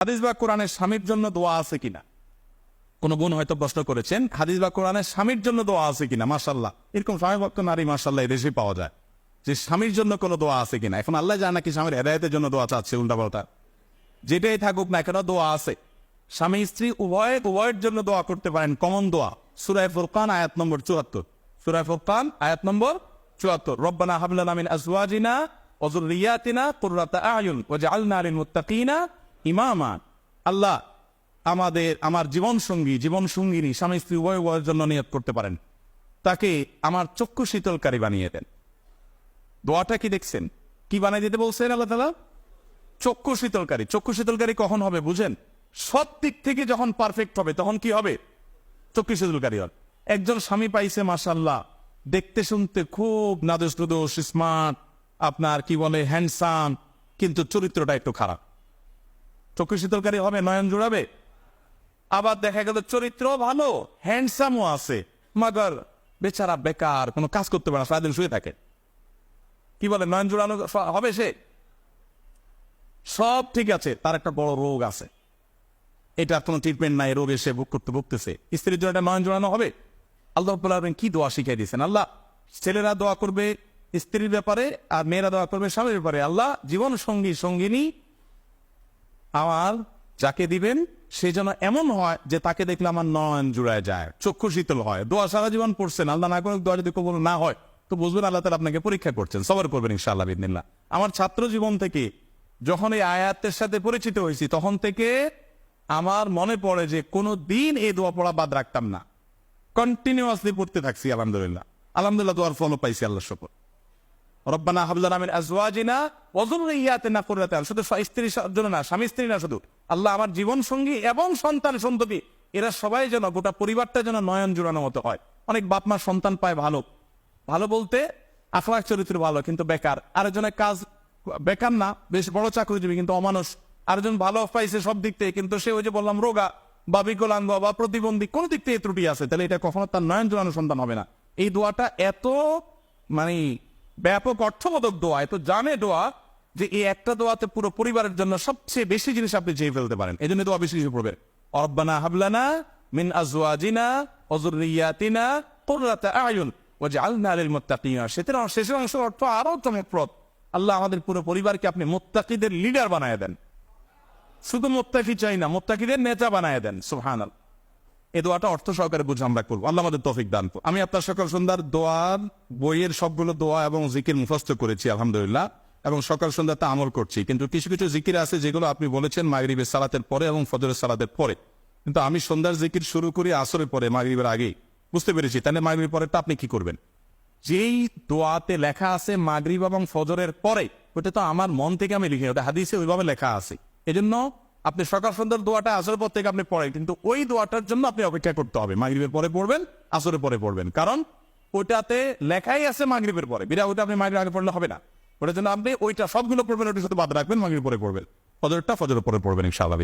হাদিস বা কোরআনের স্বামীর জন্য দোয়া আছে কিনা? কোন বোন হয়তো প্রশ্ন করেছেন, হাদিস বা কোরআনের স্বামীর জন্য দোয়া আছে কিনা? মাসাল্লাহ এরকম স্বামী ভক্ত নারী মাসাল্লাহ এদেশে পাওয়া যায়। যে স্বামীর জন্য কোনো দোয়া আছে কিনা? এখন আল্লাহ জানে নাকি স্বামীর হেদায়তের জন্য দোয়া চাচ্ছে উল্টা পাল্টা যেটাই থাকুক না কেন দোয়া আছে। স্বামী, স্ত্রী উভয়, উভয়ের জন্য দোয়া করতে পারেন কমন দোয়া। সুরায় ফুরকান, আয়াত নম্বর চুয়াত্তর। সুরায় ফুরকান, আয়াত নম্বর চুয়াত্তর। রব্বানা হাবলানা মিন আজওয়াজিনা ওযুররিয়াতিনা কুররাতা আয়ুন ওয়াজআলনা লিল মুত্তাকিনা ইমামা আল্লাহ আমাদের, আমার জীবন সঙ্গী জীবন সঙ্গিনী স্বামী স্ত্রী উভয় উভয়ের জন্য নিয়ত করতে পারেন। তাকে আমার চক্ষু শীতলকারী বানিয়ে দেন। দোয়াটা কি দেখছেন? কি বানিয়ে দিতে বলছেন আল্লাহ তালা চক্ষু শীতলকারী। চক্ষু শীতলকারী কখন হবে বুঝেন? সব দিক থেকে যখন পারফেক্ট হবে, তখন কি হবে? চক্ষু শীতলকারী হবে। একজন স্বামী পাইছে মাসাল্লাহ দেখতে শুনতে খুব নুদোষ স্মার্ট আপনার কি বলে হ্যান্ডসাম কিন্তু চরিত্রটা একটু খারাপ। চক্ষু শীতলকারী হবে, নয়ন জুড়াবে। আবার দেখা গেল চরিত্র ভালো হ্যান্ডসামও আছে। মাগার, বেচারা বেকার, কোনো কাজ করতে পারে না, সারাদিন শুয়ে থাকে। কি বলে, নয়ন জোড়ানো হবে সে? সব ঠিক আছে, তার একটা বড় রোগ আছে। এটা কোনো ট্রিটমেন্ট নাই, রোগ এসে বুক করতে ভুগতেছে। স্ত্রীর জন্য এটা নয়ন জোড়ানো হবে। আল্লাহ রাব্বুল কি দোয়া শিখিয়ে দিয়েছেন? আল্লাহ, ছেলেরা দোয়া করবে স্ত্রীর ব্যাপারে আর মেয়েরা দোয়া করবে স্বামীর ব্যাপারে। আল্লাহ, জীবন সঙ্গী, সঙ্গিনী আমার যাকে দিবেন, সে যেন এমন হয় যে তাকে দেখলে আমার নয়ন জুড়ায় যায়, চক্ষু শীতল হয়, দোয়া সারা জীবন পড়ছেন, আল্লাহ না করে দোয়া যদি কবুল না হয়। তো বুঝবেন আল্লাহ তালা আপনাকে পরীক্ষা করছেন, সবার করবেন ইনশাআল্লাহ বিদিনিল্লাহ আমার ছাত্র জীবন থেকে যখন এই আয়াতের সাথে পরিচিত হয়েছি, তখন থেকে আমার মনে পড়ে যে কোনো দিন এই দোয়া পড়া বাদ রাখতাম না। কন্টিনিউয়াসলি পড়তে থাকছি, আলহামদুলিল্লাহ। আলহামদুলিল্লাহ দোয়ার ফলও পাইছি আল্লাহ শপথ রব্বানা হাবলানা মিন আজওয়াজিনা ওয়া যুররিয়াতিনা কুররাতা আয়ুন। শুধু স্ত্রীর জন্য না, স্বামী স্ত্রী না শুধু। আল্লাহ আমার জীবন সঙ্গী এবং সন্তান সন্ততি। এরা সবাই যেন গোটা পরিবারটা যেন নয়ন জুড়ানো মতো হয়। অনেক বাপ মা সন্তান পায় ভালো। ভালো বলতে আখলাক চরিত্র ভালো, কিন্তু বেকার। আরেকজনের কাজ বেকার না, বেশ বড় চাকরিজীবী, কিন্তু অমানুষ। আরেকজন ভালো পাইছে সব দিক থেকে, কিন্তু সে ওই যে বললাম, রোগা। বা বিকলাঙ্গ বা প্রতিবন্ধী, কোন দিক থেকে ত্রুটি আছে? তাহলে এটা কখনো তার নয়ন জোড়ানো সন্তান হবে না। এই দোয়াটা এত মানে ব্যাপক অর্থবোধক দোয়া। এত জানে দোয়া যে এই একটা দোয়াতে পুরো পরিবারের জন্য সবচেয়ে বেশি জিনিস আপনি চেয়ে ফেলতে পারেন। এই জন্য দোয়া বেশি কিছু পড়বে। অরব্বানা হাবলানা মিন আজওয়াজিনা অজুরিয়াতিনা কুররাতা আয়ুন ওয়াজআলনা লিল মুত্তাকিনা সেটার শেষের অংশের অর্থ আরও চমকপ্রদ। আল্লাহ আমাদের পুরো পরিবারকে আপনি মুত্তাকিদের লিডার বানায় দেন। শুধু মোত্তাকি চাই না, মোত্তাকিদের নেতা বানায় দেন। সুবহানাল্লাহ। এই দোয়াটা অর্থ সহকারে বুঝে আমরা করব। আল্লাহ আমাদের তৌফিক দান। আমি আপনার সকাল সন্ধ্যার দোয়ার, বইয়ের সবগুলো দোয়া এবং জিকির মুখস্থ করেছি, আলহামদুলিল্লাহ, এবং সকাল সন্ধ্যাতে আমল করছি। কিন্তু কিছু কিছু জিকির আছে যেগুলো আপনি বলেছেন মাগরিবের সালাতের পরে এবং ফজরের সালাতের পরে। কিন্তু আমি সন্ধ্যার জিকির শুরু করি আসরের পরে, মাগরিবের আগেই। বুঝতে পেরেছি? তাহলে মাগরিবের পরেরটা আপনি কি করবেন? যেই দোয়াতে লেখা আছে মাগরিব এবং ফজরের পরে, ওটা তো আমার মন থেকে আমি লিখি ওটা হাদিসে ওইভাবে লেখা আছে। এজন্য আপনি সকাল সন্ধ্যার দোয়াটা আসরের পর থেকে আপনি পড়েন, কিন্তু ওই দোয়াটার জন্য আপনি অপেক্ষা করতে হবে। মাগরীবের পরে পড়বেন, আসরের পরে পড়বেন। কারণ ওইটাতে লেখাই আছে মাগরীবের পরে। বিরা ওইটা আপনি মাগরীব আগে পড়লে হবে না। ওটার জন্য আপনি ওইটা সবগুলো পড়বেন, ওইটার সাথে বাদ রাখবেন মাগরীব পরে পড়বেন। ফজরটা ফজরের পরে পড়বেন, ইনশাআল্লাহ